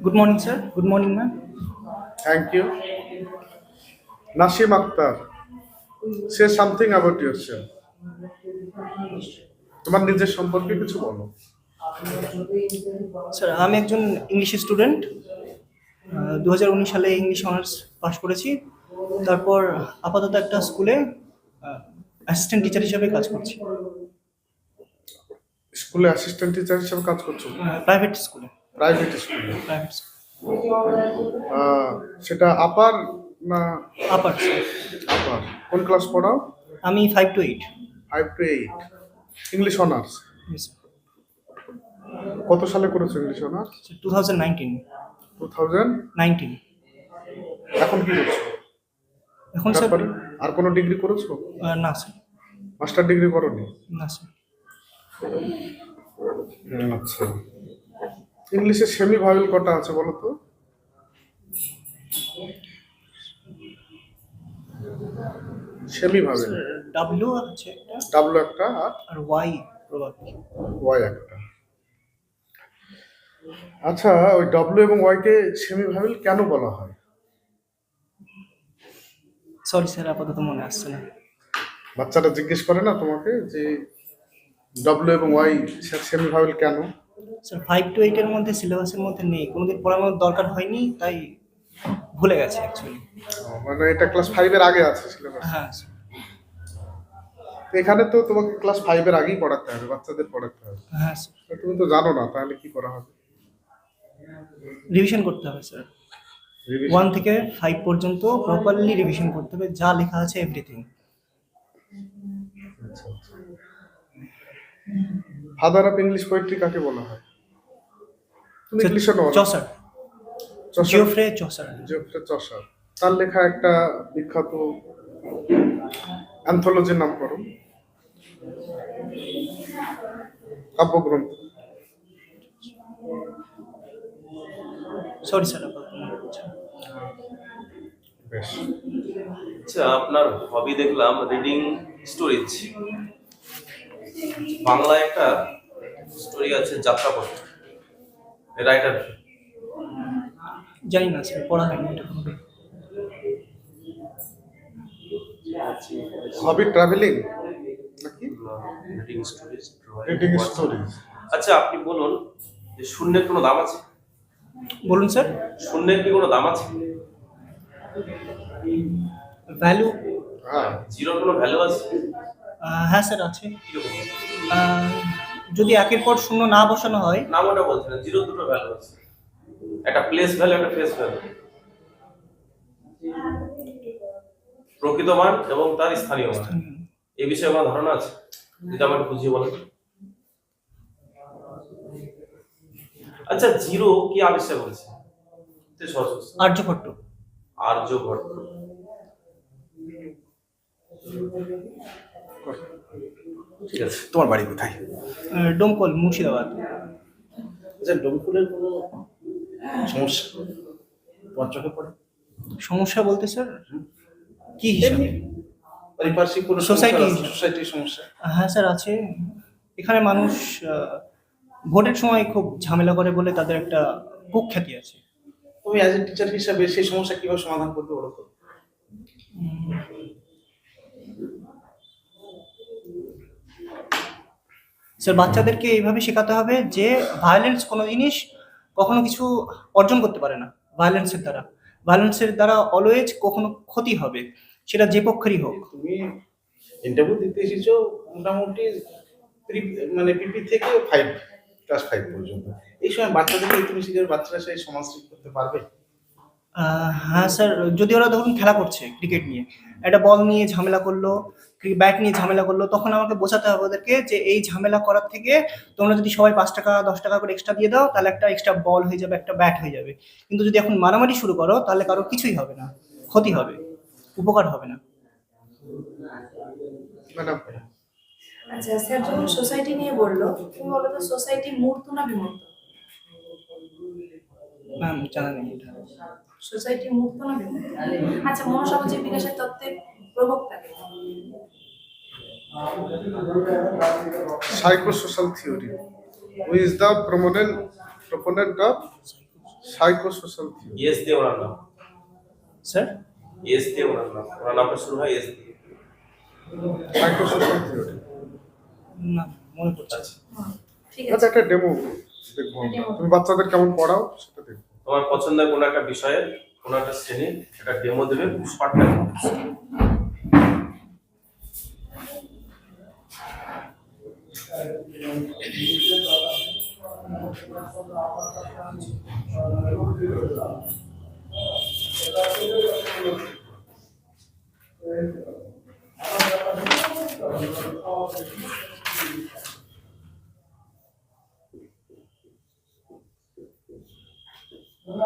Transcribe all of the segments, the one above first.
Good morning, sir. Good morning, ma'am. Thank you. Nasim Akhtar, say something about yourself. তোমার নিজের সম্পর্কে কিছু বলো স্যার আমি একজন ইংলিশ স্টুডেন্ট দু হাজার উনিশ সালে ইংলিশ অনার্স পাস করেছি তারপর আপাতত একটা স্কুলে অ্যাসিস্ট্যান্ট টিচার হিসেবে কাজ করছি স্কুলে অ্যাসিস্ট্যান্ট টিচার হিসেবে কাজ করছ প্রাইভেট স্কুলে প্রাইভেট স্কুল সেটা আপার না আপার আপার কোন ক্লাস পড়াও? আমি five to eight five to eight English honours কত সালে করেছ English honours two thousand nineteen two thousand nineteen এখন কি করছ? এখন স্যার আর কোনো ডিগ্রি করেছ? না স্যার মাস্টার ডিগ্রি করোনি? না স্যার আচ্ছা। ইংলিশে সেমি ভাওয়েল কটা আছে বলো তো? সেমি ভাওয়েল ডাব্লিউ আছে একটা। ডাব্লু একটা আর ওয়াই ওয়াই একটা। আচ্ছা ওই ডাব্লু এবং ওয়াই কে সেমি ভাওয়েল কেন বলা হয়? সরি স্যার আপাতত মনে আসছে না। বাচ্চাটা জিজ্ঞেস করে না তোমাকে যে ডাব্লু এবং ওয়াই সেমি ভাওয়েল কেন? স্যার ফাইভ টু এইটের মধ্যে সিলেবাসের মধ্যে নেই। কোনোদিন পড়ানোর দরকার হয়নি তাই ভুলে গেছে অ্যাকচুয়ালি মানে এটা ক্লাস ফাইভের আগে আছে সিলেবাস হ্যাঁ এখানে তো তোমাকে ক্লাস ফাইভের আগেই পড়াতে হবে বাচ্চাদের পড়াতে হবে। হ্যাঁ স্যার তুমি তো জানো না তাহলে কি করা হবে? রিভিশন করতে হবে স্যার ওয়ান থেকে ফাইভ পর্যন্ত প্রপারলি রিভিশন করতে হবে যা লেখা আছে everything father of English poetry কাকে বলা হয়? তুমি ইংলিশে no Chaucer Geoffrey Chaucer Geoffrey Chaucer তার লেখা একটা বিখ্যাত অ্যান্থোলজির নাম করো। কাব্যগ্রন্থ। Sorry sir. বেশ। আচ্ছা আপনার হবি দেখলাম রিডিং স্টোরিজ বাংলায় একটা স্টোরি আছে যাত্রাপথ। রাইটার জানি না স্যার পড়া হয়নি এটা কোনোদিন হবি ট্রাভেলিং নাকি? রিডিং স্টোরিজ রিডিং স্টোরিজ আচ্ছা আপনি বলুন যে শূন্যের কোনো দাম আছে? বলুন স্যার। শূন্যের কি কোনো দাম আছে? ভ্যালু হ্যাঁ। জিরোর কোনো ভ্যালু আছে? হ্যাঁ স্যার আছে। যদি একের পর শূন্য না বসানো হয়? নাম ওটা বলছি না জিরোর দুটো ভ্যালু আছে। একটা প্লেস ভ্যালু একটা ফেস ভ্যালু প্রকৃত মান এবং তার স্থানীয় মান। এই বিষয়ে আমার ধারণা আছে? যদি আমাকে বুঝিয়ে বলেন। আচ্ছা জিরো কি আবিষ্কার করেছে। আর্যভট্ট। আর্যভট্ট। ঠিক আছে তোমার বাড়ি কোথায়? ডোমকল মুর্শিদাবাদ। আচ্ছা ডোমকুলের কোনো সমস্যা? তোমার চোখে পড়ে? সমস্যা বলতে স্যার কি হিসাবে? পারিপার্শ্বিক কোনো Society. সোসাইটির সমস্যা? হ্যাঁ স্যার আছে। এখানে মানুষ ভোটের সময় খুব ঝামেলা করে বলে তাদের একটা কুখ্যাতি আছে। তুমি অ্যাজ এ টিচার হিসাবে সেই সমস্যা কীভাবে সমাধান করবে বলো তো? স্যার বাচ্চাদেরকে এইভাবে শেখাতে হবে যে ভায়োলেন্স কোনো জিনিস কখনো কিছু অর্জন করতে পারে না ভায়োলেন্সের দ্বারা। ভায়োলেন্সের দ্বারা অলওয়েজ কখনো ক্ষতি হবে সেটা যে পক্ষেরই হোক। তুমি ইন্টারভিউ দিতে এসেছ মোটামুটি মানে পিপি থেকে ফাইভ ক্লাস ফাইভ পর্যন্ত। এই সময় বাচ্চাদেরকে তুমি শিখে বাচ্চারা সেই সমাজশিক করতে পারবে? হ্যাঁ স্যার যদি ওরা ধরুন খেলা করছে ক্রিকেট নিয়ে। একটা বল নিয়ে ঝামেলা করল ব্যাট নিয়ে ঝামেলা করল তখন আমাকে বোঝাতে হবে ওদেরকে যে এই ঝামেলা করার থেকে তোমরা যদি সবাই পাঁচ টাকা দশ টাকা করে এক্সট্রা দিয়ে দাও তাহলে একটা এক্সট্রা বল হয়ে যাবে একটা ব্যাট হয়ে যাবে। কিন্তু যদি এখন মারামারি শুরু করো তাহলে কারোর কিছুই হবে না ক্ষতি হবে উপকার হবে না। আচ্ছা স্যার যখন সোসাইটি নিয়ে বলল তুমি বলো তো সোসাইটি মূর্ত না বিমূর্ত? ম্যাম জানা নেই এটা। সোসাইটি না আচ্ছা বিকাশের তত্ত্বের প্রবক্তাকে থিওরি দিয়ে ওনার নাম স্যার দিয়ে ওনার নাম ওনার নামটা শুরু হয় এস দিয়ে থিওরি না মনে পড়ছে। ঠিক আচ্ছা আছে। একটা ডেমো দেখব তুমি বাচ্চাদের কেমন পড়াও সেটা তোমার পছন্দের কোনো একটা বিষয়ে কোনো একটা শ্রেণি একটা ডেমো দেবে শর্ট টাইম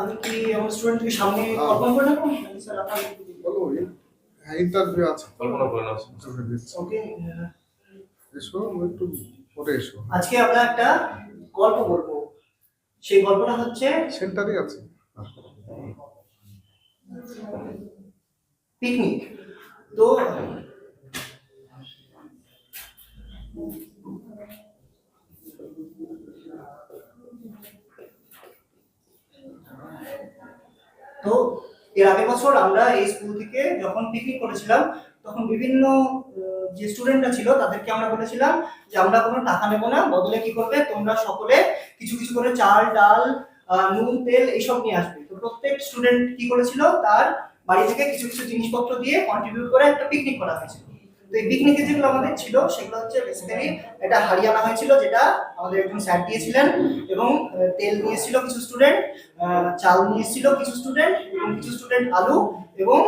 আমি কি আমার স্টুডেন্টকে সামনে কল্পনা করে নেব স্যার আপনার বলো হ্যাঁ ইন্টারভিউ আছে। কল্পনা করে নাও। ওকে এসো একটু পরে এসো। আজকে আমরা একটা গল্প বলব সেই গল্পটা হচ্ছে সেন্টারই আছে। পিকনিক। তো তো এর আগের বছর আমরা এই স্কুল থেকে যখন পিকনিক করেছিলাম, তখন বিভিন্ন যে স্টুডেন্টরা ছিল তাদেরকে আমরা বলেছিলাম যে আমরা কোনো টাকা নেব না, বদলে কি করবে? তোমরা সকলে কিছু কিছু করে চাল, ডাল নুন, তেল এইসব নিয়ে আসবে। তো প্রত্যেক স্টুডেন্ট কি করেছিল? তার বাড়ি থেকে কিছু কিছু জিনিসপত্র দিয়ে কন্ট্রিবিউট করে একটা পিকনিক করা হয়েছিল। তো এই পিকনিকে যেগুলো আমাদের ছিল, সেগুলো হচ্ছে বেসিক্যালি এটা হারিয়ে আনা হয়েছিল, যেটা আমাদের একজন স্যার দিয়েছিলেন এবং তেল নিয়েছিল কিছু স্টুডেন্ট চাল নিয়েছিল কিছু স্টুডেন্ট এবং কিছু স্টুডেন্ট আলু এবং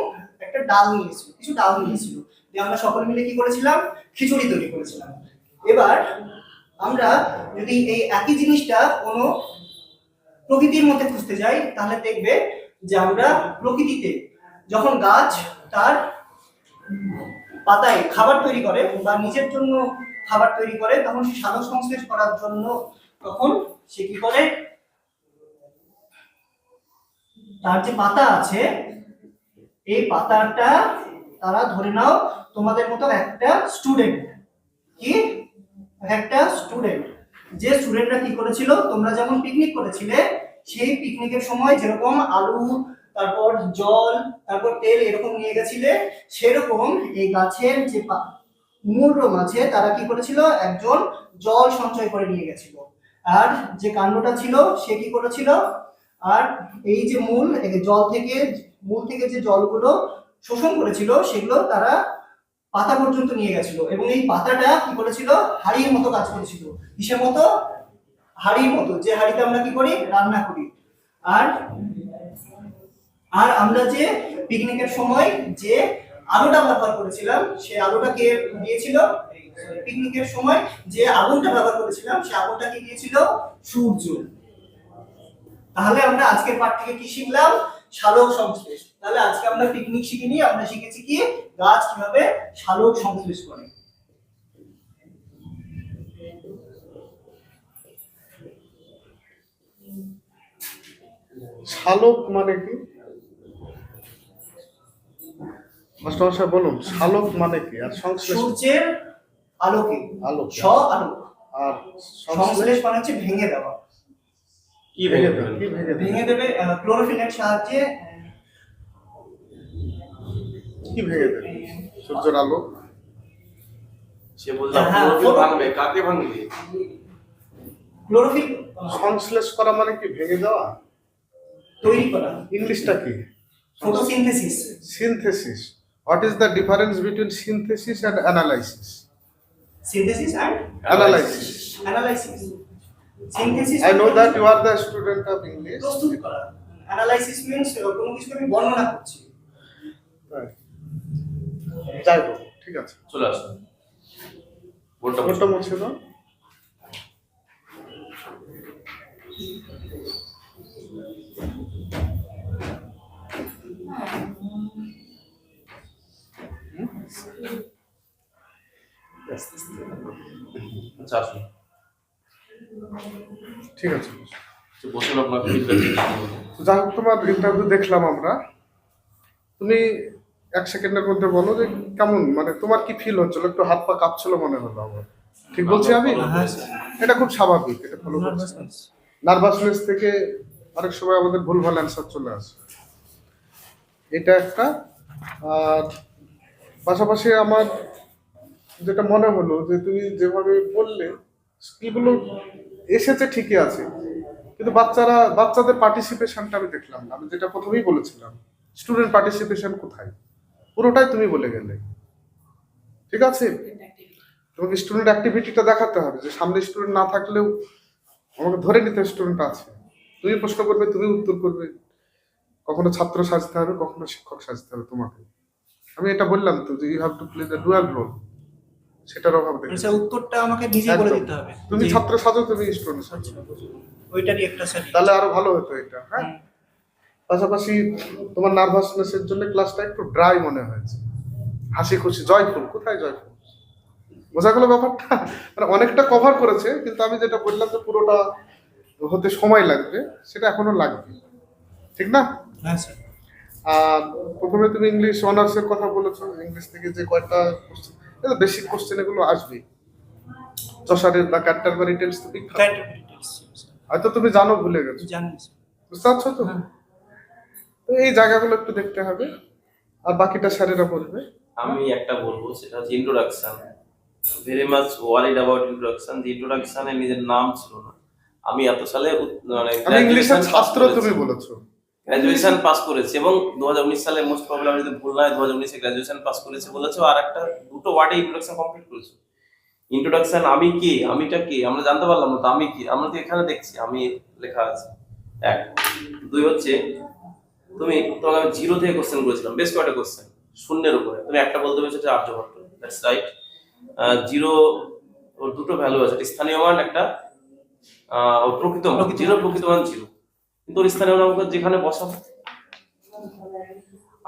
একটা ডাল নিয়েছিল, কিছু ডাল নিয়েছিল। দিয়ে আমরা সকলে মিলে কি করেছিলাম? খিচুড়ি তৈরি করেছিলাম। এবার আমরা যদি এই একই জিনিসটা কোনো প্রকৃতির মধ্যে খুঁজতে যাই, তাহলে দেখবে যে আমরা প্রকৃতিতে যখন গাছ তার পাতায় খাবার তৈরি করে বা নিজের জন্য খাবার তৈরি করে, তখন সে সাধক সংশ্লেষ করার জন্য তখন সে কি করে? তার যে পাতা আছে, এই পাতাটা তারা ধরে নাও তোমাদের মতো একটা স্টুডেন্ট কি? একটা স্টুডেন্ট যে স্টুডেন্টরা কি করেছিল? তোমরা যেমন পিকনিক করেছিলে, সেই পিকনিকের সময় যেরকম আলু তারপর জল, তারপর তেল এরকম নিয়ে গেছিলে, সেরকম এই গাছের যে মূলরম আছে তারা কি করেছিল? একজন জল সঞ্চয় করে নিয়ে গেছিল। আর যে কাণ্ডটা ছিল, সে কি করেছিল? আর এই যে মূল জল থেকে, মূল থেকে যে জলগুলো শোষণ করেছিল, সেগুলো তারা পাতা পর্যন্ত নিয়ে গেছিল। এবং এই পাতাটা কি করেছিল? হাড়ির মতো কাজ করেছিল। কিসের মতো? হাড়ির মতো। যে হাড়িতে আমরা কি করি? রান্না করি। আর আর আমরা যে পিকনিকের সময় যে আলোটা ব্যবহার করেছিলাম সেই আলোটা কে দিয়েছিল? পিকনিকের সময় যে আগুনটা ব্যবহার করেছিলাম সেই আগুনটা কি দিয়েছিল? সূর্য। তাহলে আমরা আজকের পাঠ থেকে কি শিখলাম? শালক সংশ্লেষ। তাহলে আজকে আমরা পিকনিক শিখিনি, আমরা শিখেছি কি? গাছ কীভাবে শালক সংশ্লেষ করে। শালক মানে কি? মাস্টারমশাই বলুন শালক মানে কি? আর সংশ্লেষ? সূর্যের আলোকে। আলোক স আলোক আর সংশ্লেষ? মানে হচ্ছে ভেঙে দেওয়া। কি ভেঙে দেবে? কি ভেঙে দেবে ভেঙে দেবে ক্লোরোফিলের সাহায্যে কি ভেঙে দেবে? সূর্যের আলো? সে বলছে হ্যাঁ, ক্লোরোফিল ভাঙবে কাকে ভাঙবে? ক্লোরোফিল সংশ্লেষ করা মানে কি? ভেঙে দেওয়া? তৈরি করা। ইংলিশটা কি? Photosynthesis. synthesis what is the difference between synthesis and analysis synthesis and analysis analysis synthesis i know that you are the student of english প্রস্তুত করা অ্যানালাইসিস মিন্স কোনো কিছুকে আমি বর্ণনা করছি Right. যাই হোক ঠিক আছে চলে আসুন বোর্ডটা বোর্ডটা আচ্ছা আসুন। ঠিক আছে। তো বসুন আপনার যাই হোক তোমার ইন্টারভিউ দেখলাম আমরা। তুমি এক সেকেন্ডের মধ্যে বলো যে কেমন মানে তোমার কি ফিল হচ্ছিল? একটু হাত পা কাঁপছিল মনে হলো আমার। ঠিক বলছি আমি? এটা খুব স্বাভাবিক এটা ফলো করছি। নার্ভাসনেস নার্ভাসনেস থেকে অনেক সময় আমাদের ভুলভাল অ্যান্সার চলে আসে। এটা একটা আর পাশাপাশি আমার যেটা মনে হলো যে তুমি যেভাবে বললে, স্কিলগুলো এসেছে ঠিকই আছে। কিন্তু বাচ্চারা, বাচ্চাদের পার্টিসিপেশনটা আমি দেখলাম না। আমি যেটা প্রথমেই বলেছিলাম স্টুডেন্ট পার্টিসিপেশন কোথায়? পুরোটাই তুমি বলে গেলে। ঠিক আছে? তোমাকে স্টুডেন্ট অ্যাক্টিভিটিটা দেখাতে হবে যে সামনে স্টুডেন্ট না থাকলেও আমাকে ধরে নিতে স্টুডেন্ট আছে। তুমি প্রশ্ন করবে, তুমি উত্তর করবে। কখনো ছাত্র সাজতে হবে, কখনো শিক্ষক সাজতে হবে তোমাকে। আমি এটা বললাম তো যে you have to play the dual role সেটার অভাব দেখেছি। স্যার উত্তরটা আমাকে নিজেই বলে দিতে হবে। তুমি। ছাত্র সাজো তুমি স্টুডেন্ট সাজো ওইটারই একটা স্যার তাহলে আরও ভালো হতো এটা হ্যাঁ? পাশাপাশি তোমার নার্ভাসনেসের জন্য ক্লাসটা একটু ড্রাই মনে হয়েছে। হাসি খুশি জয়ফুল। কোথায় জয়ফুল? বোঝা গেল ব্যাপারটা মানে অনেকটা কভার করেছে কিন্তু আমি যেটা বললাম যে পুরোটা হতে সময় লাগবে সেটা এখনও লাগবে। ঠিক না? হ্যাঁ স্যার। আর প্রথমে তুমি ইংলিশ অনার্সের কথা বলেছ ইংলিশ থেকে যে কয়েকটা বেসিক কোশ্চেন এগুলো চষারের বা ক্যান্টারবারি টেন্স তো বিখ্যাত। হয়তো তুমি জানো ভুলে গেছো। বুঝতে পারছ তো? হ্যাঁ। তো এই জায়গাগুলো একটু দেখতে হবে আর বাকিটা স্যারেরা বলবে। আমি একটা বলব সেটা হচ্ছে introduction very much worried about introduction যে ইন্ট্রোডাকশনের নিজের নাম ছিল না। আমি এত সালে মানে ইংলিশের ছাত্র তুমি বলেছ। গ্রাজুয়েশন পাস করেছে এবং দু সালে মোস্ট প্রবলেম যদি ভুল হয় দু হাজার উনিশে গ্রাজুয়েশন পাস করেছে বলেছ। আর একটা দুটো ওয়ার্ডে ইন্ট্রোডাকশন কমপ্লিট করেছ। ইন্ট্রোডাকশন আমি কি? আমিটা কি? আমরা জানতে পারলাম না তো আমি কি? আমরা তো এখানে দেখছি, আমি লেখা আছে। এক, দুই হচ্ছে, তুমি তোমাকে আমি জিরো থেকে কোশ্চেন করেছিলাম, বেশ কয়টা কোশ্চেন শূন্যের উপরে। তুমি একটা বলতে পেরেছ যে আর্যভট্ট। দ্যাটস রাইট জিরো ওর দুটো ভ্যালু আছে। স্থানীয় মান, একটা প্রকৃত মান। জিরো প্রকৃত মান জিরো কিন্তু ওর স্থানীয় মান যেখানে বসাবো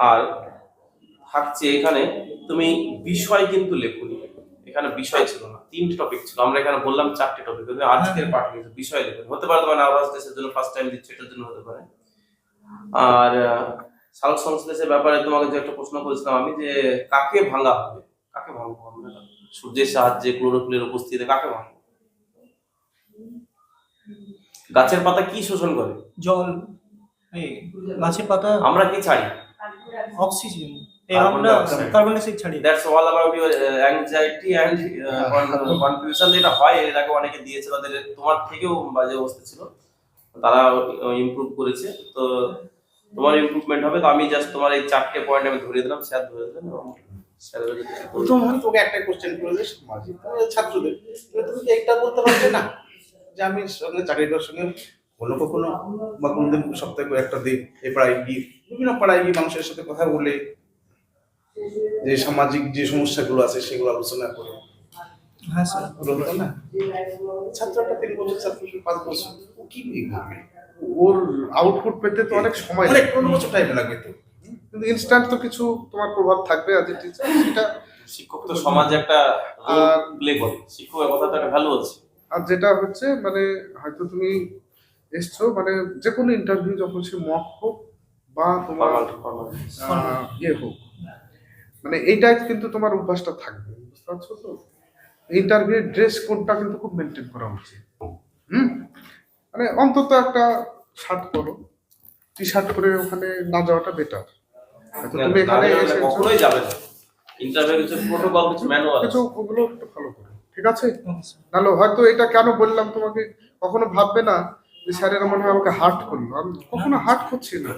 আর থাকছে এখানে তুমি বিষয় কিন্তু লেখনি। এখানে বিষয় ছিল না তিনটে টপিক ছিল। আমরা এখানে বললাম চারটে টপিক তুমি আজকের পাঠ নিয়েছো বিষয় লেখনি। হতে পারে তোমার নার্ভাসনেসের জন্য ফার্স্ট টাইম দিচ্ছ এটার জন্য হতে পারে। আর সালোক সংশ্লেষের ব্যাপারে তোমাকে যে একটা প্রশ্ন করেছিলাম আমি যে কাকে ভাঙা হবে? কাকে ভাঙবো আমরা? সূর্যের সাহায্যে ক্লোরোফিলের উপস্থিতিতে কাকে ভাঙবো? গাছের পাতা কি শোষণ করে? জল এই গাছের পাতা আমরা কি ছাড়ি? অক্সিজেন। আমরা কার্বন ডাইঅক্সাইড ছাড়ি। That's all about anxiety confusion যেটা হয় এর আগে অনেকে দিয়েছে তাদের তোমার থেকেও বাজে অবস্থা ছিল। তারা ইমপ্রুভ করেছে। তো তোমার ইমপ্রুভমেন্ট হবে। তো আমি জাস্ট তোমার এই চারটে পয়েন্ট আমি ধরে দিলাম। স্যার ধরে দিলেন প্রথম তোকে একটা কোশ্চেন সামাজিক ছাত্রদের। তুমি বলতে পারবে না। যে আমি সঙ্গে চাকরি করার সঙ্গে কোনো কখনো বা কোনোদিন সপ্তাহে করে একটা দিন এ পাড়ায় গিয়ে বিভিন্ন পাড়ায় গিয়ে মানুষের সাথে কথা বলে যে সামাজিক যে সমস্যাগুলো আছে সেগুলো আলোচনা করে। হ্যাঁ স্যার। না? ছাত্রটা তিন বছর ছাত্র পাঁচ বছর ও কি ওর আউটপুট পেতে তো অনেক সময় অনেক লাগে। পনেরো বছর টাইম লাগবে তো। কিন্তু ইনস্ট্যান্ট তো কিছু তোমার প্রভাব থাকবে আজ টিচার সেটা শিক্ষক তো সমাজে একটা প্লে করে। কথাটা একটা ভ্যালু আছে। আর যেটা হচ্ছে মানে হয়তো তুমি এসছো মানে যে কোনো ইন্টারভিউ যখন সে মক হোক বা তোমার ইয়ে হোক মানে এইটাই কিন্তু তোমার অভ্যাসটা থাকবে বুঝতে পারছ তো? ইন্টারভিউ ড্রেস কোডটা কিন্তু খুব মেনটেন করা উচিত। হুম? মানে অন্তত একটা শার্ট করো টি শার্ট পরে ওখানে না যাওয়াটা বেটার তুমি এখানে কখনোই যাবে না। ইন্টারভিউ কিছু প্রোটোকল কিছু ম্যানুয়াল কিছু ওগুলো একটু ফলো করো। ঠিক আছে? নাহলে হয়তো এটা কেন বললাম তোমাকে? কখনো ভাববে না যে স্যারেরা মনে হয় আমাকে হার্ট করল। আমি কখনো হার্ট করছি না।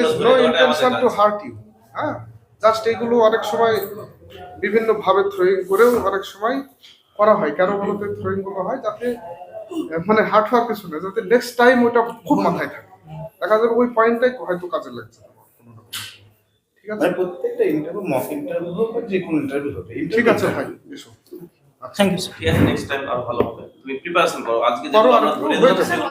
Is intention to hurt you হ্যাঁ? জাস্ট এগুলো অনেক সময় বিভিন্ন ভাবে থ্রোয়িং করেও অনেক সময় করা হয়। কেন বলতে থ্রোয়িংগুলো হয়? যাতে মানে হার্ট হওয়ার কিছু না যাতে নেক্সট টাইম ওটা খুব মাথায় থাকে। দেখা যাবে ওই পয়েন্টটাই হয়তো কাজে লাগছে। ঠিক আছে? মানে প্রত্যেকটা ইন্টারভিউ মক ইন্টারভিউ হোক যে কোনো ইন্টারভিউ হবে ঠিক আছে ভাই এসো। Thank you sir next time আরও ভালো হবে তুমি প্রিপারেশন করো আজকে